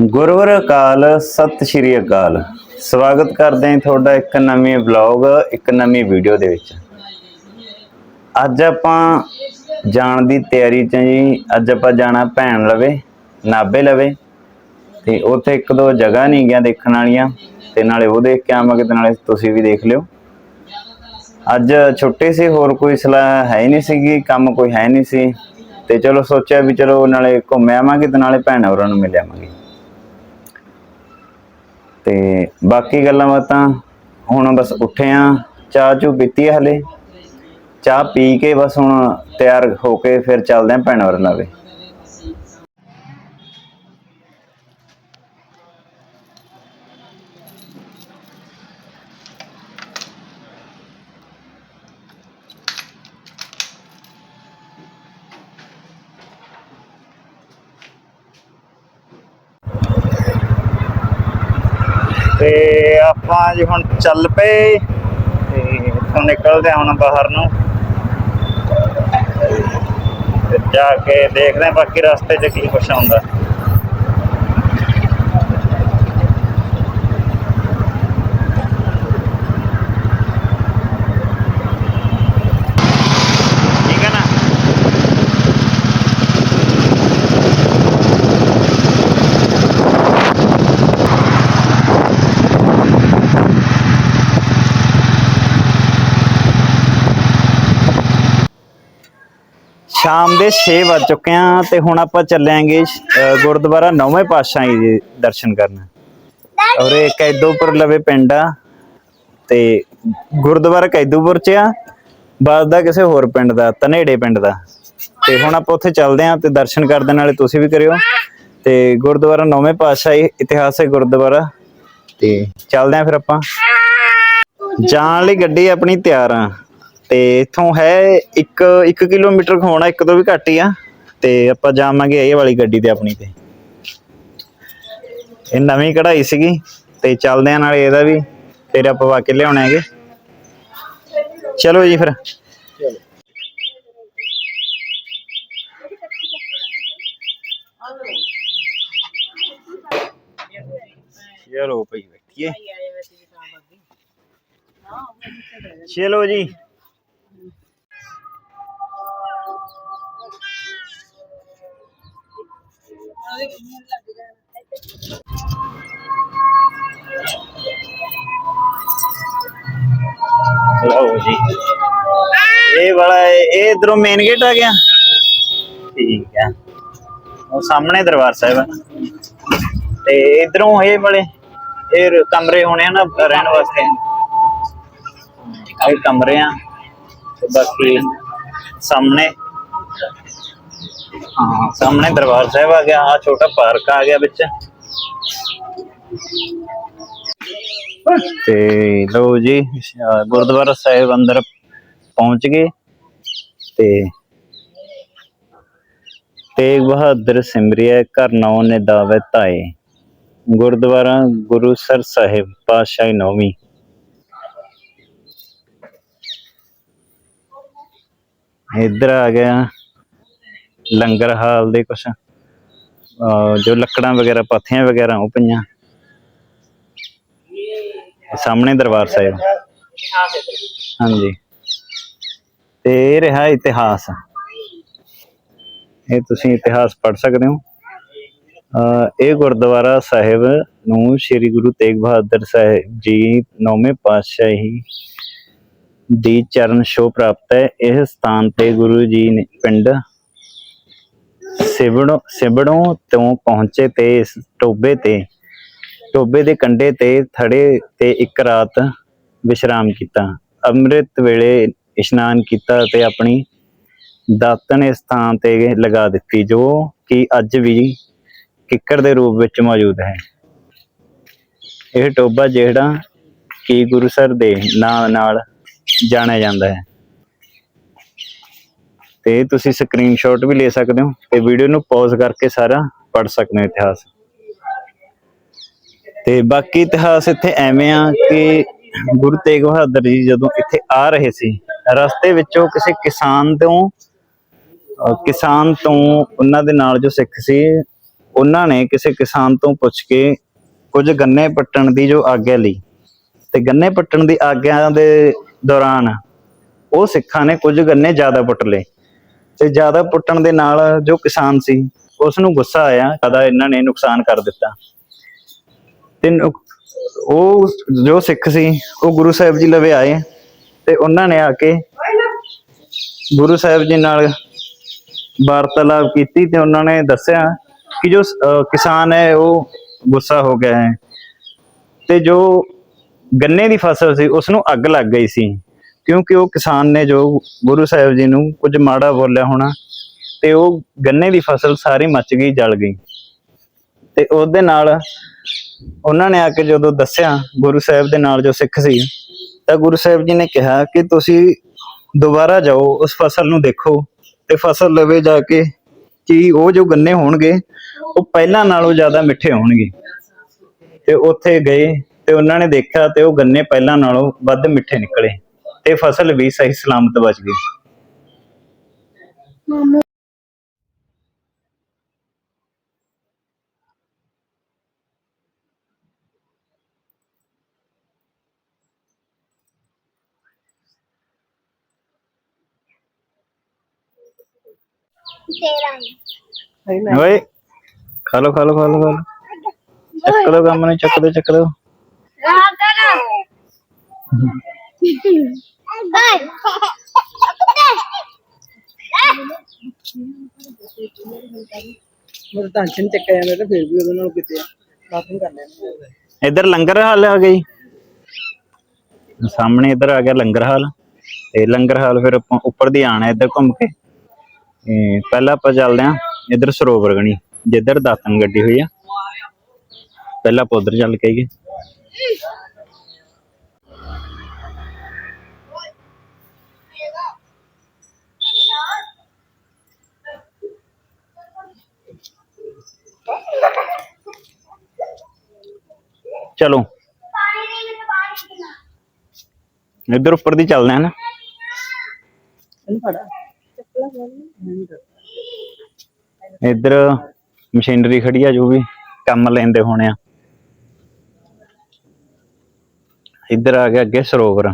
ਗੁਰਵਰ ਅਕਾਲ, ਸਤਿ ਸ਼੍ਰੀ ਅਕਾਲ। ਸਵਾਗਤ ਕਰਦੇ ਹਾਂ ਤੁਹਾਡਾ ਇੱਕ ਨਵੇਂ ਵਲੌਗ, ਇੱਕ ਨਵੀਂ ਵੀਡੀਓ ਦੇ ਵਿੱਚ। ਅੱਜ ਆਪਾਂ ਜਾਣ ਦੀ ਤਿਆਰੀ ਚ ਜੀ। ਅੱਜ ਆਪਾਂ ਜਾਣਾ ਭੈਣ ਲਵੇ ਨਾਬੇ ਲਵੇ। ਤੇ ਉੱਥੇ ਇੱਕ ਦੋ ਜਗ੍ਹਾ ਨਹੀਂ ਗਿਆ ਦੇਖਣ ਵਾਲੀਆਂ। ਤੇ ਨਾਲੇ ਉਹ ਦੇਖ ਕੇ ਆਵਾਂਗੇ ਤੇ ਨਾਲੇ ਤੁਸੀਂ ਵੀ ਦੇਖ ਲਿਓ। ਅੱਜ ਛੁੱਟੀ ਸੀ, ਹੋਰ ਕੋਈ ਸਲਾਹ ਹੈ ਹੀ ਨਹੀਂ ਸੀਗੀ, ਕੰਮ ਕੋਈ ਹੈ ਨਹੀਂ ਸੀ। ਤੇ ਚਲੋ ਸੋਚਿਆ ਵੀ ਚਲੋ ਨਾਲੇ ਘੁੰਮ ਆਵਾਂਗੇ ਤੇ ਨਾਲੇ ਭੈਣ ਹੋਰਾਂ ਨੂੰ ਮਿਲ ਆਵਾਂਗੇ। ਤੇ ਬਾਕੀ ਗੱਲਾਂ ਬਾਤਾਂ, ਹੁਣ ਬਸ ਉੱਠੇ ਆ, ਚਾਹ ਚੂ ਪੀਤੀ ਹੈ ਹਲੇ। ਚਾਹ ਪੀ ਕੇ ਬਸ ਹੁਣ ਤਿਆਰ ਹੋ ਕੇ ਫਿਰ ਚੱਲਦੇ ਆ ਭੈਣ ਹੋਰਾਂ ਲਵੇ ਤੇ ਆਪਾਂ ਜੀ ਹੁਣ ਚੱਲ ਪਏ ਤੇ ਇੱਥੋਂ ਨਿਕਲਦੇ ਹੁਣ ਬਾਹਰ ਨੂੰ। ਤੇ ਜਾ ਕੇ ਦੇਖਦੇ ਹਾਂ ਬਾਕੀ ਰਸਤੇ 'ਚ ਕੀ ਕੁਛ ਆਉਂਦਾ ਠੀਕ ਹੈ ਨਾ ਸ਼ਾਮ ਦੇ 6 ਵੱਜ ਚੁੱਕੇ ਆ ਤੇ ਹੁਣ ਆਪਾਂ ਚੱਲਾਂਗੇ ਗੁਰਦੁਆਰਾ ਨੌਵੇਂ ਪਾਤਸ਼ਾਹੀ ਦੇ ਦਰਸ਼ਨ ਕਰਨ। ਔਰ ਇਹ ਕੈਦੋਪੁਰ ਲਵੇ ਪਿੰਡ ਆ ਤੇ ਗੁਰਦੁਆਰਾ ਕੈਦੋਪੁਰ ਚ ਆ ਦਾ ਕਿਸੇ ਹੋਰ ਪਿੰਡ ਦਾ ਤਨੇੜੇ ਪਿੰਡ ਦਾ। ਤੇ ਹੁਣ ਆਪਾਂ ਉੱਥੇ ਚੱਲਦੇ ਆ ਤੇ ਦਰਸ਼ਨ ਕਰਦੇ ਨਾਲੇ ਤੁਸੀਂ ਵੀ ਕਰਿਓ। ਤੇ ਗੁਰਦੁਆਰਾ ਨੌਵੇਂ ਪਾਤਸ਼ਾਹੀ ਇਤਿਹਾਸਿਕ ਗੁਰਦੁਆਰਾ। ਤੇ ਚੱਲਦੇ ਆ ਫਿਰ ਆਪਾਂ। ਜਾਣ ਲਈ ਗੱਡੀ ਆਪਣੀ ਤਿਆਰ ਆ। ਤੇ ਇਥੋਂ ਹੈ 1 1 ਕਿਲੋਮੀਟਰ ਹੋਣਾ ਇੱਕ ਤੋਂ ਵੀ ਘੱਟ ਹੀ ਆ। ਤੇ ਆਪਾਂ ਜਾਵਾਂਗੇ ਇਹ ਵਾਲੀ ਗੱਡੀ ਤੇ ਆਪਣੀ ਤੇ। ਇਹ ਨਵੀਂ ਕਢਾਈ ਸੀਗੀ ਤੇ ਚੱਲਦੇ ਆ ਨਾਲੇ ਇਹਦਾ ਵੀ ਫਿਰ ਆਪਾਂ ਵਾ ਕੇ ਲਿਆਉਣੇ ਹੈਗੇ। ਚਲੋ ਜੀ ਫਿਰ। ਚਲੋ ਭਈ ਬੈਠੀਏ। ਚਲੋ ਜੀ। ਲਓ ਜੀ। ਇਹ ਵਾਲਾ ਇਹ ਇਧਰੋਂ ਮੇਨ ਗੇਟ ਆ ਗਿਆ। ਠੀਕ ਆ। ਉਹ ਸਾਹਮਣੇ ਦਰਬਾਰ ਸਾਹਿਬ ਆ। ਤੇ ਇਧਰੋਂ ਇਹ ਵਾਲੇ, ਇਹ ਕਮਰੇ ਹੋਣੇ ਆ ਨਾ ਰਹਿਣ ਵਾਸਤੇ। ਇਹ ਕਮਰੇ ਆ। ਤੇ ਬਾਕੀ ਸਾਹਮਣੇ ਹਾਂ, ਸਾਹਮਣੇ ਦਰਬਾਰ ਸਾਹਿਬ ਆ ਗਿਆ ਆ ਛੋਟਾ ਪਾਰਕ ਆ ਗਿਆ ਵਿੱਚ। ਤੇ ਲਓ ਜੀ ਗੁਰਦੁਆਰਾ ਸਾਹਿਬ ਅੰਦਰ ਪਹੁੰਚ ਗਏ। ਤੇ ਤੇਗ ਬਹਾਦਰ ਸਿਮਰਿਆ ਘਰ ਨੌ ਨੇ ਦਾਵੇ ਧਾਏ। ਗੁਰਦੁਆਰਾ ਗੁਰੂਸਰ ਸਾਹਿਬ ਪਾਤਸ਼ਾਹੀ ਨੌਵੀਂ। ਇੱਧਰ ਆ ਗਿਆ। ਲੰਗਰ ਹਾਲ ਦੇ ਕੁਛ, ਅਹ ਜੋ ਲੱਕੜਾਂ ਵਗੈਰਾ, ਪਾਥੀਆਂ ਵਗੈਰਾ ਉਹ ਪਈਆਂ। ਸਾਹਮਣੇ ਦਰਬਾਰ ਸਾਹਿਬ। ਹਾਂਜੀ। ਤੇ ਇਹ ਰਿਹਾ ਇਤਿਹਾਸ। ਇਹ ਤੁਸੀਂ ਇਤਿਹਾਸ ਪੜ੍ਹ ਸਕਦੇ ਹੋ। ਅਹ ਇਹ ਗੁਰਦੁਆਰਾ ਸਾਹਿਬ ਨੂੰ ਸ੍ਰੀ ਗੁਰੂ ਤੇਗ ਬਹਾਦਰ ਸਾਹਿਬ ਜੀ ਨੌਵੇਂ ਪਾਤਸ਼ਾਹੀ ਦੀ ਚਰਨ ਛੋਹ ਪ੍ਰਾਪਤ ਹੈ। ਇਹ ਸਥਾਨ ਤੇ ਗੁਰੂ ਜੀ ਨੇ ਪਿੰਡ ਸਿਬੜੋਂ ਸਿਬੜੋਂ ਤੋਂ ਪਹੁੰਚੇ ਤੇ ਇਸ ਟੋਬੇ ਤੇ ਟੋਬੇ ਦੇ ਕੰਢੇ ਤੇ ਥੜੇ ਤੇ ਇੱਕ ਰਾਤ ਵਿਸ਼ਰਾਮ ਕੀਤਾ। ਅੰਮ੍ਰਿਤ ਵੇਲੇ ਇਸ਼ਨਾਨ ਕੀਤਾ ਤੇ ਆਪਣੀ ਦਾਤਨ ਇਸ ਥਾਂ ਤੇ ਲਗਾ ਦਿੱਤੀ, ਜੋ ਕਿ ਅੱਜ ਵੀ ਕਿੱਕਰ ਦੇ ਰੂਪ ਵਿੱਚ ਮੌਜੂਦ ਹੈ। ਇਹ ਟੋਬਾ ਜਿਹੜਾ ਕਿ ਗੁਰੂਸਰ ਦੇ ਨਾਂ ਨਾਲ ਜਾਣਿਆ ਜਾਂਦਾ ਹੈ। ਤੇ ਤੁਸੀਂ ਸਕਰੀਨਸ਼ਾਟ ਵੀ ਲੈ ਸਕਦੇ ਹੋ ਤੇ ਵੀਡੀਓ ਨੂੰ ਪੌਜ਼ ਕਰਕੇ ਸਾਰਾ ਪੜ੍ਹ ਸਕਦੇ ਹੋ ਇਤਿਹਾਸ। ਤੇ ਬਾਕੀ ਇਤਿਹਾਸ ਇੱਥੇ ਐਵੇਂ ਆ ਕਿ ਗੁਰੂ ਤੇਗ ਬਹਾਦਰ ਜੀ ਜਦੋਂ ਇੱਥੇ ਆ ਰਹੇ ਸੀ, ਰਸਤੇ ਵਿੱਚੋਂ ਕਿਸੇ ਕਿਸਾਨ ਤੋਂ ਕਿਸਾਨ ਤੋਂ ਉਹਨਾਂ ਦੇ ਨਾਲ ਜੋ ਸਿੱਖ ਸੀ, ਉਹਨਾਂ ਨੇ ਕਿਸੇ ਕਿਸਾਨ ਤੋਂ ਪੁੱਛ ਕੇ ਕੁਝ ਗੰਨੇ ਪੱਟਣ ਦੀ ਜੋ ਆਗਿਆ ਲਈ। ਤੇ ਗੰਨੇ ਪੱਟਣ ਦੀ ਆਗਿਆ ਦੇ ਦੌਰਾਨ ਉਹ ਸਿੱਖਾਂ ਨੇ ਕੁਝ ਗੰਨੇ ਜ਼ਿਆਦਾ ਪੁੱਟ ਲਏ। ਤੇ ਜ਼ਿਆਦਾ ਪੁੱਟਣ ਦੇ ਨਾਲ ਜੋ ਕਿਸਾਨ ਸੀ ਉਸ ਨੂੰ ਗੁੱਸਾ ਆਇਆ ਕਦਾ ਇਹਨਾਂ ਨੇ ਨੁਕਸਾਨ ਕਰ ਦਿੱਤਾ। ਤੇ ਨੁਕ- ਉਹ ਜੋ ਸਿੱਖ ਸੀ ਉਹ ਗੁਰੂ ਸਾਹਿਬ ਜੀ ਲਵੇ ਆਏ ਤੇ ਉਹਨਾਂ ਨੇ ਆ ਕੇ ਗੁਰੂ ਸਾਹਿਬ ਜੀ ਨਾਲ ਵਾਰਤਾਲਾਪ ਕੀਤੀ ਤੇ ਉਹਨਾਂ ਨੇ ਦੱਸਿਆ ਕਿ ਜੋ ਅਹ, ਕਿਸਾਨ ਹੈ ਉਹ ਗੁੱਸਾ ਹੋ ਗਿਆ ਹੈ। ਤੇ ਜੋ ਗੰਨੇ ਦੀ ਫਸਲ ਸੀ ਉਸ ਨੂੰ ਅੱਗ ਲੱਗ ਗਈ ਸੀ। ਕਿਉਂਕਿ ਉਹ ਕਿਸਾਨ ਨੇ ਜੋ ਗੁਰੂ ਸਾਹਿਬ ਜੀ ਨੂੰ ਕੁਝ ਮਾੜਾ ਬੋਲਿਆ ਹੋਣਾ ਤੇ ਉਹ ਗੰਨੇ ਦੀ ਫਸਲ ਸਾਰੀ ਮੱਚ ਗਈ, ਜਲ ਗਈ। ਤੇ ਉਹਦੇ ਨਾਲ ਉਹਨਾਂ ਨੇ ਆ ਕੇ ਜਦੋਂ ਦੱਸਿਆ ਗੁਰੂ ਸਾਹਿਬ ਦੇ ਨਾਲ ਜੋ ਸਿੱਖ ਸੀ, ਤਾਂ ਗੁਰੂ ਸਾਹਿਬ ਜੀ ਨੇ ਕਿਹਾ ਕਿ ਤੁਸੀਂ ਦੁਬਾਰਾ ਜਾਓ, ਉਸ ਫਸਲ ਨੂੰ ਦੇਖੋ ਤੇ ਫਸਲ ਲਵੇ ਜਾ ਕੇ ਕਿ ਉਹ ਜੋ ਗੰਨੇ ਹੋਣਗੇ, ਉਹ ਪਹਿਲਾਂ ਨਾਲੋਂ ਜ਼ਿਆਦਾ ਮਿੱਠੇ ਹੋਣਗੇ। ਤੇ ਉੱਥੇ ਗਏ ਤੇ ਉਹਨਾਂ ਨੇ ਦੇਖਿਆ ਤੇ ਉਹ ਗੰਨੇ ਪਹਿਲਾਂ ਨਾਲੋਂ ਵੱਧ ਮਿੱਠੇ ਨਿਕਲੇ। ਤੇ ਫਸਲ ਵੀ ਸਹੀ ਸਲਾਮਤ ਬਚ ਗਈ। ਓਏ ਖਾ ਲੋ ਖਾ ਲੋ ਖਾ ਲੋ ਖਾ ਲੋ ਚੱਕ ਲੋ ਕੰਮ ਨੂੰ ਚੱਕ ਦੋ ਚੱਕ ਦੋ ਮੇਰਾ ਟੈਨਸ਼ਨ ਚੱਕਿਆ ਜਾਂਦਾ ਤੇ ਫਿਰ ਵੀ ਉਹਦੇ ਨਾਲ ਕਿਤੇ ਬਾਥਰੂਮ ਕਰ ਲੈਣਾ ਇੱਧਰ ਲੰਗਰ ਹਾਲ ਆ ਗਈ। ਸਾਹਮਣੇ ਇੱਧਰ ਆ ਗਿਆ ਲੰਗਰ ਹਾਲ। ਤੇ ਲੰਗਰ ਹਾਲ ਫਿਰ ਆਪਾਂ ਉੱਪਰ ਦੀ ਆਣਾ ਇੱਧਰ ਘੁੰਮ ਕੇ। ਤੇ ਪਹਿਲਾਂ ਆਪਾਂ ਚੱਲਦੇ ਆਂ ਇੱਧਰ ਸਰੋਵਰ ਗਣੀ, ਜਿੱਧਰ ਦਾਤਨ ਗੱਡੀ ਹੋਈ ਆ। ਪਹਿਲਾਂ ਆਪਾਂ ਉੱਧਰ ਚੱਲ ਕੇ ਆਈਏ। ਚਲੋ। ਇੱਧਰ ਉੱਪਰ ਦੀ ਚੱਲਦੇ ਆਂ ਨਾ। ਇਹਨੂੰ ਫੜਾ ਇੱਧਰ ਮਸ਼ੀਨਰੀ ਖੜੀ ਆ, ਜੋ ਵੀ ਕੰਮ ਲੈਂਦੇ ਹੋਣੇ ਆ। ਇੱਧਰ ਆ ਗਿਆ ਅੱਗੇ ਸਰੋਵਰ।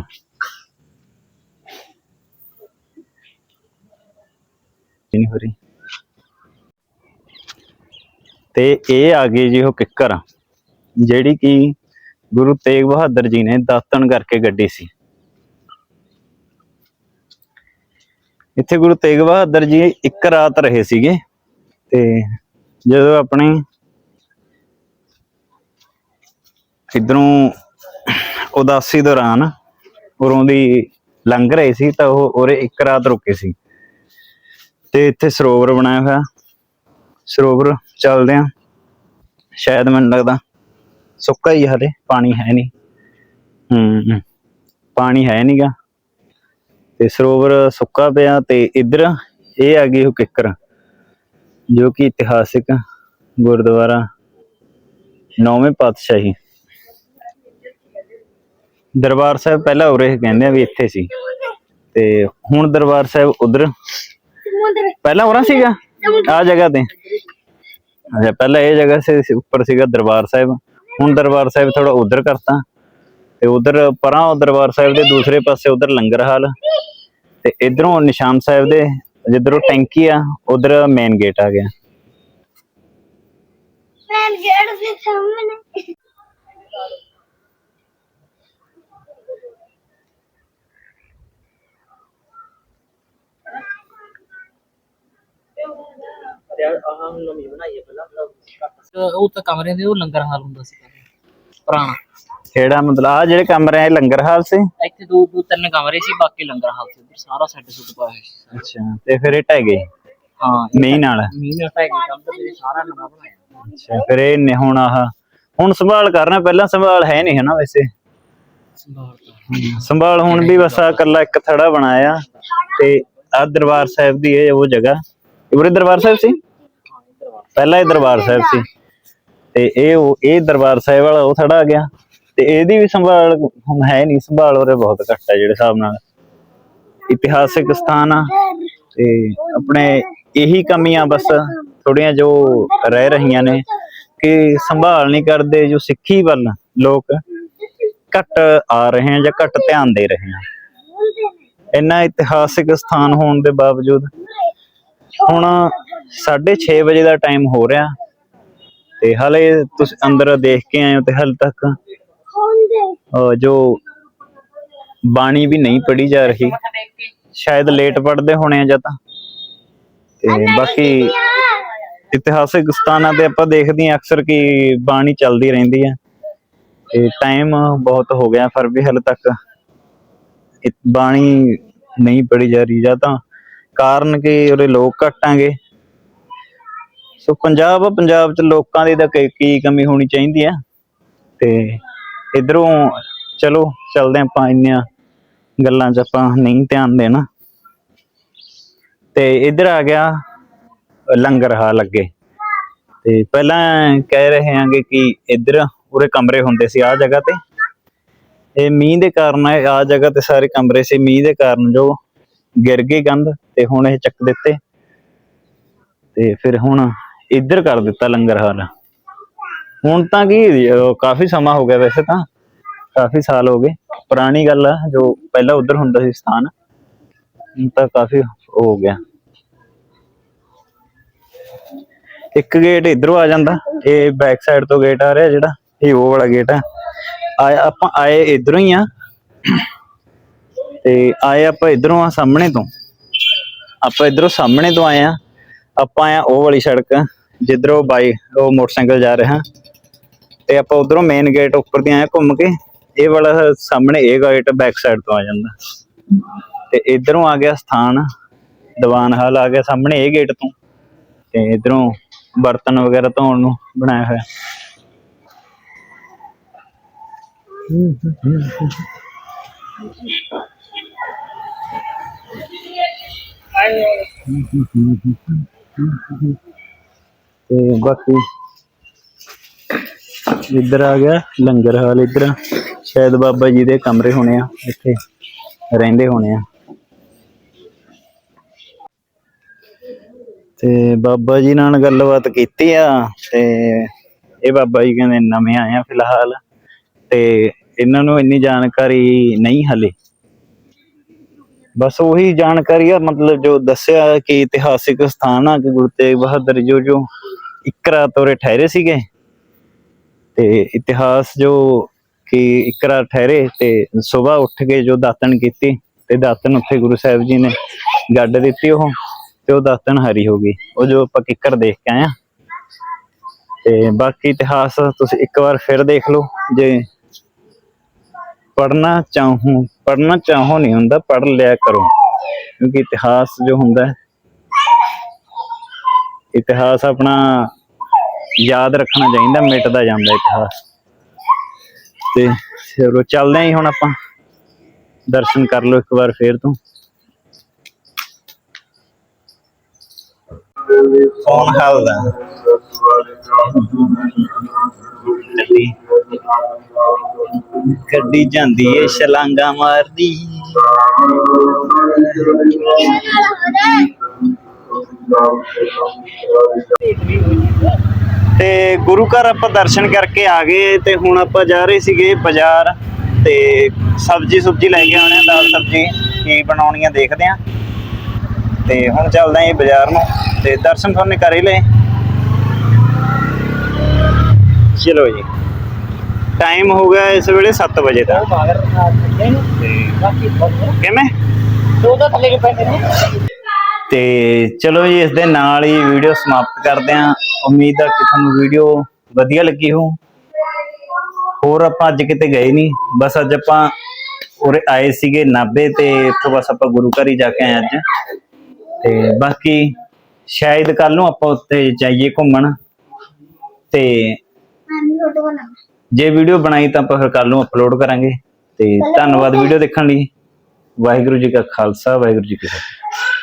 ਨਹੀਂ ਹੋ ਰਹੀ। ਤੇ ਇਹ ਆ ਗਏ ਜੀ ਉਹ ਕਿੱਕਰ। ਜਿਹੜੀ ਕਿ ਗੁਰੂ ਤੇਗ ਬਹਾਦਰ ਜੀ ਨੇ ਦਾਤਣ ਕਰਕੇ ਗੱਡੀ ਸੀ। ਇੱਥੇ ਗੁਰੂ ਤੇਗ ਬਹਾਦਰ ਜੀ ਇੱਕ ਰਾਤ ਰਹੇ ਸੀਗੇ ਤੇ ਜਦੋਂ ਆਪਣੇ ਇਧਰੋਂ ਉਦਾਸੀ ਦੌਰਾਨ ਉਰੋਂ ਦੀ ਲੰਘ ਰਹੇ ਸੀ ਤਾਂ ਉਹ ਉਰੇ ਇੱਕ ਰਾਤ ਰੁਕੇ ਸੀ। ਤੇ ਇੱਥੇ ਸਰੋਵਰ ਬਣਾਇਆ ਹੋਇਆ। ਸਰੋਵਰ ਚੱਲਦੇ ਆ ਸ਼ਾਇਦ ਮੈਨੂੰ ਲੱਗਦਾ ਸੁੱਕਾ ਹੀ ਹਲੇ ਪਾਣੀ ਹੈ ਨਹੀਂ। ਹੂੰ ਪਾਣੀ ਹੈ ਨਹੀਂਗਾ ਤੇ ਸਰੋਵਰ ਸੁੱਕਾ ਪਿਆ ਤੇ ਇੱਧਰ ਇਹ ਆ ਗਈ ਉਹ ਕਿੱਕਰ ਜੋ ਕਿ ਇਤਿਹਾਸਿਕ ਗੁਰਦੁਆਰਾ ਨੌਵੇਂ ਪਾਤਸ਼ਾਹੀ। ਦਰਬਾਰ ਸਾਹਿਬ ਪਹਿਲਾਂ ਉਰੇ ਕਹਿੰਦੇ ਆ ਵੀ ਇੱਥੇ ਸੀ। ਤੇ ਹੁਣ ਦਰਬਾਰ ਸਾਹਿਬ ਉਧਰ। ਪਹਿਲਾਂ ਉਰਾ ਸੀਗਾ ਆ ਜਗ੍ਹਾ ਤੇ। ਅੱਛਾ ਪਹਿਲਾਂ ਇਹ ਜਗ੍ਹਾ ਸੀ ਸੀ- ਉੱਪਰ ਸੀਗਾ ਦਰਬਾਰ ਸਾਹਿਬ। ਹੁਣ ਦਰਬਾਰ ਸਾਹਿਬ ਥੋੜਾ ਉਧਰ ਕਰਤਾ। ਤੇ ਉਧਰ ਪਰਾਂ ਦਰਬਾਰ ਸਾਹਿਬ ਦੇ ਦੂਸਰੇ ਪਾਸੇ ਉਧਰ ਲੰਗਰ ਹਾਲ। ਤੇ ਇਧਰੋਂ ਨਿਸ਼ਾਨ ਸਾਹਿਬ ਦੇ ਜਿੱਧਰੋਂ ਟੈਂਕੀ ਆ, ਉਧਰ ਮੇਨ ਗੇਟ ਆ ਗਿਆ। ਮੈਂ ਗੇੜ ਦੇ ਸਾਹਮਣੇ ਯਾਰ ਆਹ ਹੁਣ ਨਵੀਂ ਬਣਾਈ ਹੈ ਪਹਿਲਾਂ ਉਹ ਤਾਂ ਕਮਰੇ ਦੇ ਉਹ ਲੰਗਰ ਹਾਲ ਹੁੰਦਾ ਸੀ ਪਹਿਲਾਂ। ਪੁਰਾਣਾ। ਕਿਹੜਾ ਮਤਲਬ ਆ ਜਿਹੜੇ ਕਮਰੇ ਆ ਇਹ ਲੰਗਰ ਹਾਲ ਸੀ? ਇੱਥੇ ਦੋ ਦੋ ਤਿੰਨ ਕਮਰੇ ਸੀ ਬਾਕੀ ਲੰਗਰ ਹਾਲ ਸੀ ਉੱਧਰ ਸਾਰਾ ਸੈੱਟ ਸੁੱਟ ਪਾਇਆ ਹੋਇਆ ਸੀ ਅੱਛਾ ਤੇ ਫਿਰ ਇਹ ਢਹਿ ਗਏ? ਹਾਂ ਮੀਂਹ ਨਾਲ? ਮੀਂਹ ਨੇ ਟੈਗ ਕੰਮ ਤੇ ਸਾਰਾ ਨਵਾਂ ਬਣਾਇਆ। ਅੱਛਾ ਫਿਰ ਇਹ ਨੇ ਹੁਣ ਆਹ ਹੁਣ ਸੰਭਾਲ ਕਰਨਾ ਪਹਿਲਾਂ ਸੰਭਾਲ ਹੈ ਨਹੀਂ ਹਨਾ ਵੈਸੇ? ਸੰਭਾਲ ਹੁਣ ਵੀ ਬਸ ਆ ਇਕੱਲਾ ਇੱਕ ਥੜਾ ਬਣਾਇਆ ਤੇ ਆ ਦਰਬਾਰ ਸਾਹਿਬ ਦੀ ਇਹ ਉਹ ਜਗ੍ਹਾ ਇਹ ਦਰਬਾਰ ਸਾਹਿਬ ਸੀ? ਪਹਿਲਾਂ ਇਹ ਦਰਬਾਰ ਸਾਹਿਬ ਸੀ। ਤੇ ਇਹ ਉਹ, ਇਹ ਦਰਬਾਰ ਸਾਹਿਬ ਵਾਲਾ ਉਹ ਥੜਾ ਗਿਆ। ਤੇ ਇਹਦੀ ਵੀ ਸੰਭਾਲ ਹੁਣ ਹੈ ਨਹੀਂ, ਸੰਭਾਲ ਉਰੇ ਬਹੁਤ ਘੱਟ ਹੈ ਜਿਹੜੇ ਹਿਸਾਬ ਨਾਲ। ਇਤਿਹਾਸਿਕ ਸਥਾਨ ਆ। ਤੇ ਆਪਣੇ ਇਹੀ ਕਮੀਆਂ ਬਸ ਥੋੜੀਆਂ ਜੋ ਰਹਿ ਰਹੀਆਂ ਨੇ ਕਿ ਸੰਭਾਲ ਨਹੀਂ ਕਰਦੇ ਜੋ ਸਿੱਖੀ ਵੱਲ ਲੋਕ ਘੱਟ ਆ ਰਹੇ ਹਨ ਜਾਂ ਘੱਟ ਧਿਆਨ ਦੇ ਰਹੇ ਹਨ ਇੰਨਾ ਇਤਿਹਾਸਿਕ ਸਥਾਨ ਹੋਣ ਦੇ ਬਾਵਜੂਦ ਹੁਣ 6:30 ਵਜੇ ਦਾ ਟਾਈਮ ਹੋ ਰਿਹਾ। ਤੇ ਹਲੇ ਤੁਸੀਂ ਅੰਦਰ ਦੇਖ ਕੇ ਆਏ ਹੋ ਤੇ ਹਲ ਤੱਕ ਜੋ ਬਾਣੀ ਵੀ ਨਹੀਂ ਪੜੀ ਜਾ ਰਹੀ। ਸ਼ਾਇਦ ਲੇਟ ਪੜਦੇ ਹੋਣੇ ਆ ਜਾਂ ਤਾਂ। ਤੇ ਬਾਕੀ ਇਤਿਹਾਸਿਕ ਸਥਾਨਾਂ ਤੇ ਆਪਾਂ ਦੇਖਦੇ ਹਾਂ ਅਕਸਰ ਕਿ ਬਾਣੀ ਚੱਲਦੀ ਰਹਿੰਦੀ ਹੈ। ਤੇ ਟਾਈਮ ਬਹੁਤ ਹੋ ਗਿਆ ਪਰ ਵੀ ਹਲੇ ਤੱਕ ਬਾਣੀ ਨਹੀਂ ਪੜੀ ਜਾ ਰਹੀ ਜਾਂ ਤਾਂ। ਕਾਰਨ ਕਿ ਉਹਦੇ ਲੋਕ ਘਟਾਂਗੇ ਸੋ ਪੰਜਾਬ ਆ, ਪੰਜਾਬ ਚ ਲੋਕਾਂ ਦੀ ਤਾਂ ਕੀ ਕੀ ਕਮੀ ਹੋਣੀ ਚਾਹੀਦੀ ਆ। ਤੇ ਇਧਰੋਂ ਚਲੋ ਚੱਲਦੇ ਆਪਾਂ ਇੰਨੀਆਂ ਗੱਲਾਂ 'ਚ ਆਪਾਂ ਨਹੀਂ ਧਿਆਨ ਦੇਣਾ। ਤੇ ਇਧਰ ਆ ਗਿਆ ਲੰਗਰ ਹਾਲ ਅੱਗੇ। ਤੇ ਪਹਿਲਾਂ ਕਹਿ ਰਹੇ ਹਾਂਗੇ ਕਿ ਇਧਰ ਉਰੇ ਕਮਰੇ ਹੁੰਦੇ ਸੀ ਆਹ ਜਗ੍ਹਾ ਤੇ। ਇਹ ਮੀਂਹ ਦੇ ਕਾਰਨ ਆਹ ਜਗ੍ਹਾ ਤੇ ਸਾਰੇ ਕਮਰੇ ਸੀ। ਮੀਂਹ ਦੇ ਕਾਰਨ ਜੋ ਗਿਰ ਗਏ ਕੰਧ ਤੇ ਹੁਣ ਇਹ ਚੱਕ ਦਿੱਤੇ। ਤੇ ਫਿਰ ਹੁਣ ਇੱਧਰ ਕਰ ਦਿੱਤਾ ਲੰਗਰ ਹਾਲ ਹੁਣ ਤਾਂ ਕੀ ਅਹ ਕਾਫੀ ਸਮਾਂ ਹੋ ਗਿਆ ਵੈਸੇ ਤਾਂ ਕਾਫੀ ਸਾਲ ਹੋ ਗਏ ਪੁਰਾਣੀ ਗੱਲ ਆ ਜੋ ਪਹਿਲਾਂ ਉੱਧਰ ਹੁੰਦਾ ਸੀ ਸਥਾਨ ਹੁਣ ਤਾਂ ਕਾਫੀ ਹੋ ਗਿਆ ਇੱਕ ਗੇਟ ਇਧਰੋਂ ਆ ਜਾਂਦਾ ਇਹ ਬੈਕ ਸਾਈਡ ਤੋਂ ਗੇਟ ਆ ਰਿਹਾ ਜਿਹੜਾ ਇਹ ਉਹ ਵਾਲਾ ਗੇਟ ਆ ਆਏ ਆਪਾਂ ਆਏ ਇਧਰੋਂ ਹੀ ਆ ਤੇ ਆਏ ਆਪਾਂ ਇਧਰੋਂ ਆ ਸਾਹਮਣੇ ਤੋਂ ਆਪਾਂ ਇਧਰੋਂ ਸਾਹਮਣੇ ਤੋਂ ਆਏ ਆ ਆਪਾਂ ਆ ਉਹ ਵਾਲੀ ਸੜਕ ਜਿੱਧਰੋਂ ਬਾਈ ਉਹ ਮੋਟਰਸਾਈਕਲ ਜਾ ਰਿਹਾ ਤੇ ਆਪਾਂ ਉਧਰੋਂ ਮੇਨ ਗੇਟ ਉੱਪਰ ਦੀ ਆਏ ਘੁੰਮ ਕੇ ਇਹ ਵਾਲਾ ਸਾਹਮਣੇ ਇਹ ਗੇਟ ਬੈਕ ਸਾਈਡ ਤੋਂ ਆ ਜਾਂਦਾ ਤੇ ਇਧਰੋਂ ਆ ਗਿਆ ਸਥਾਨ ਦੀਵਾਨ ਹਾਲ ਆ ਗਿਆ ਸਾਹਮਣੇ ਇਹ ਗੇਟ ਤੋਂ ਤੇ ਇਧਰੋਂ ਬਰਤਨ ਵਗੈਰਾ ਧੋਣ ਨੂੰ ਬਣਾਇਆ ਹੋਇਆ ਤੇ ਬਾਕੀ ਇੱਧਰ ਆ ਗਿਆ ਲੰਗਰ ਹਾਲ ਇੱਧਰ। ਸ਼ਾਇਦ ਬਾਬਾ ਜੀ ਦੇ ਕਮਰੇ ਹੋਣੇ ਆ, ਇੱਥੇ ਰਹਿੰਦੇ ਹੋਣੇ ਆ। ਤੇ ਬਾਬਾ ਜੀ ਨਾਲ ਗੱਲਬਾਤ ਕੀਤੀ ਆ ਤੇ ਇਹ ਬਾਬਾ ਜੀ ਕਹਿੰਦੇ ਨਵੇਂ ਆਏ ਆ ਫਿਲਹਾਲ। ਤੇ ਇਹਨਾਂ ਨੂੰ ਇੰਨੀ ਜਾਣਕਾਰੀ ਨਹੀਂ ਹਲੇ। ਬਸ ਉਹੀ ਜਾਣਕਾਰੀ ਆ, ਮਤਲਬ ਜੋ ਦੱਸਿਆ ਕਿ ਇਤਿਹਾਸਿਕ ਸਥਾਨ ਆ, ਕਿ ਗੁਰੂ ਤੇਗ ਬਹਾਦਰ ਜੋ ਜੋ ਇਕਰਾ ਤੋਰੇ ਠਹਿਰੇ ਸੀਗੇ। ਤੇ ਇਤਿਹਾਸ ਜੋ ਕਿ ਇਕਰਾ ਠਹਿਰੇ ਤੇ ਸਵੇਰ ਉੱਠ ਕੇ ਜੋ ਦਾਤਨ ਕੀਤੀ ਤੇ ਦਾਤਨ ਉੱਥੇ ਗੁਰੂ ਸਾਹਿਬ ਜੀ ਨੇ ਗੱਡ ਦਿੱਤੀ ਉਹ, ਤੇ ਉਹ ਦਾਤਨ ਹਰੀ ਹੋ ਗਈ। ਉਹ ਜੋ ਆਪਾਂ ਕਿੱਕਰ ਦੇਖ ਕੇ ਆਏ ਆ। ਤੇ ਬਾਕੀ ਇਤਿਹਾਸ ਤੁਸੀਂ ਇੱਕ ਵਾਰ ਫਿਰ ਦੇਖ ਲਓ। ਜੇ ਪੜਨਾ ਚਾਹੂੰ ਪੜਨਾ ਚਾਹੋ ਨਹੀਂ ਹੁੰਦਾ ਪੜ ਲਿਆ ਕਰੋ। ਕਿਉਂਕਿ ਇਤਿਹਾਸ ਜੋ ਹੁੰਦਾ ਹੈ, ਇਤਿਹਾਸ ਆਪਣਾ ਯਾਦ ਰੱਖਣਾ ਚਾਹੀਦਾ, ਮਿਟਦਾ ਜਾਂਦਾ ਇਤਿਹਾਸ। ਤੇ ਚਲੋ ਚੱਲਦੇ ਆਂ ਹੁਣ ਆਪਾਂ। ਦਰਸ਼ਨ ਕਰ ਲਓ ਇੱਕ ਵਾਰ ਫੇਰ ਤੋਂ। ਫੋਨ ਹਾਲਦਾ? ਗੱਡੀ। ਗੱਡੀ ਜਾਂਦੀ ਏ, ਛਲਾਂਗਾ ਮਾਰਦੀ। ਤੇ ਗੁਰੂ ਘਰ ਆਪਾਂ ਦਰਸ਼ਨ ਕਰਕੇ ਆ ਗਏ, ਤੇ ਹੁਣ ਆਪਾਂ ਜਾ ਰਹੇ ਸੀਗੇ ਬਾਜ਼ਾਰ, ਤੇ ਸਬਜੀ ਸੁਬਜੀ ਲੈ ਕੇ ਆਉਣੇ ਆ, ਦਾਲ ਸਬਜੀ, ਕੀ ਬਣਾਉਣੀਆਂ ਦੇਖਦੇ ਆ। ਤੇ ਹੁਣ ਚੱਲਦੇ ਆਂ ਜੀ ਬਾਜ਼ਾਰ ਨੂੰ ਤੇ ਦਰਸ਼ਨ ਤੁਹਾਨੂੰ ਕਰ ਹੀ ਲਏ। ਚਲੋ ਜੀ। ਟਾਈਮ ਹੋ ਗਿਆ ਇਸ ਵੇਲੇ 7 ਵਜੇ ਦਾ। ਕਿਵੇਂ? ਤਾਂ ਥੱਲੇ ਕੇ ਪੈਸੇ ਨੇ। ਤੇ ਚਲੋ ਜੀ ਇਸ ਦੇ ਨਾਲ ਹੀ ਵੀਡੀਓ ਸਮਾਪਤ ਕਰਦੇ ਹਾਂ ਉਮੀਦ ਹੈ ਕਿ ਤੁਹਾਨੂੰ ਵੀਡੀਓ ਵਧੀਆ ਲੱਗੀ ਹੋ ਹੋਰ ਆਪਾਂ ਅੱਜ ਕਿਤੇ ਗਏ ਨਹੀਂ ਬਸ ਅੱਜ ਆਪਾਂ ਉਰੇ ਆਏ ਸੀਗੇ ਨਾਬੇ ਤੇ ਇੱਥੋਂ ਬਸ ਆਪਾਂ ਗੁਰੂ ਘਰ ਹੀ ਜਾ ਕੇ ਆਏ ਅੱਜ। ਤੇ ਬਾਕੀ ਸ਼ਾਇਦ ਕੱਲ ਨੂੰ ਆਪਾਂ ਉੱਤੇ ਜਾਈਏ ਘੁੰਮਣ। ਤੇ ਜੇ ਵੀਡੀਓ ਬਣਾਈ ਤਾਂ ਆਪਾਂ ਫਿਰ ਕੱਲ ਨੂੰ ਅਪਲੋਡ ਕਰਾਂਗੇ। ਤੇ ਧੰਨਵਾਦ ਵੀਡੀਓ ਦੇਖਣ ਲਈ। ਵਾਹਿਗੁਰੂ ਜੀ ਕਾ ਖਾਲਸਾ ਵਾਹਿਗੁਰੂ ਜੀ ਕੀ ਫਤਿਹ।